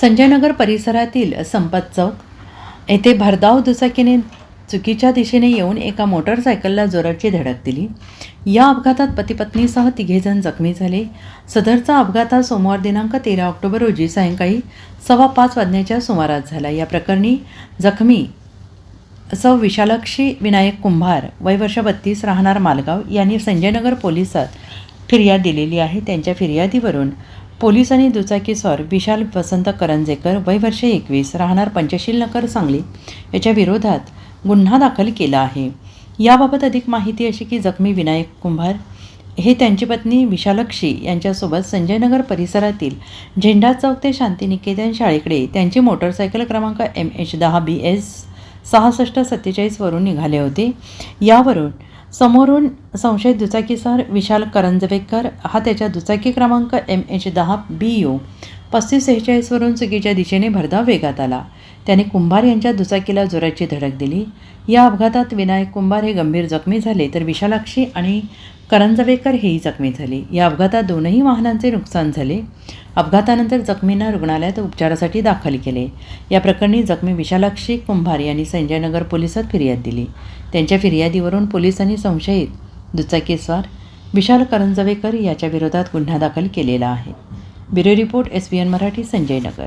संजयनगर परिसरातील संपत चौक. येथे भरधाव दुचाकीने चुकीच्या दिशेने येऊन एका मोटरसायकलला जोराची धडक दिली. या अपघातात पतीपत्नीसह तिघेजण जखमी झाले. सदरचा अपघात हा सोमवार दिनांक तेरा ऑक्टोबर रोजी सायंकाळी सव्वा पाच वाजण्याच्या सुमारास झाला. या प्रकरणी जखमी सौ विशालक्षी विनायक कुंभार वय वर्ष बत्तीस राहणार मालगाव यांनी संजयनगर पोलिसात फिर्याद दिलेली आहे. त्यांच्या फिर्यादीवरून पोलिसांनी दुचाकीस्वार विशाल वसंत करंजेकर वय वर्ष एकवीस राहणार पंचशील नगर सांगली याच्या विरोधात गुन्हा दाखल केला आहे. याबाबत अधिक माहिती अशी की जखमी विनायक कुंभार हे त्यांची पत्नी विशालक्षी यांच्यासोबत संजयनगर परिसरातील झेंडा चौक ते शांतिनिकेतन शाळेकडे त्यांची मोटरसायकल क्रमांक एम एच दहा बी एस सहासष्ट सत्तेचाळीसवरून निघाले होते. यावरून समोरून संशयित दुचाकीसर विशाल करंजवेकर हा त्याच्या दुचाकी क्रमांक एम एच दहा बी यू पस्तीस सेहेचाळीसवरून चुकीच्या दिशेने भरधाव वेगात आला. त्याने कुंभार यांच्या दुचाकीला जोराची धडक दिली. या अपघातात विनायक कुंभार हे गंभीर जखमी झाले तर विशालाक्षी आणि करंजवेकर हेही जखमी झाले. या अपघातात दोनही वाहनांचे नुकसान झाले. अपघातानंतर जखमींना रुग्णालयात उपचारासाठी दाखल केले. या प्रकरणी जखमी विशालाक्षी कुंभार यांनी संजयनगर पोलिसात फिर्याद दिली. त्यांच्या फिर्यादीवरून पोलिसांनी संशयित दुचाकीस्वार विशाल करंजवेकर याच्या विरोधात गुन्हा दाखल केलेला आहे. Bureau report S B N Marathi Sanjaynagar.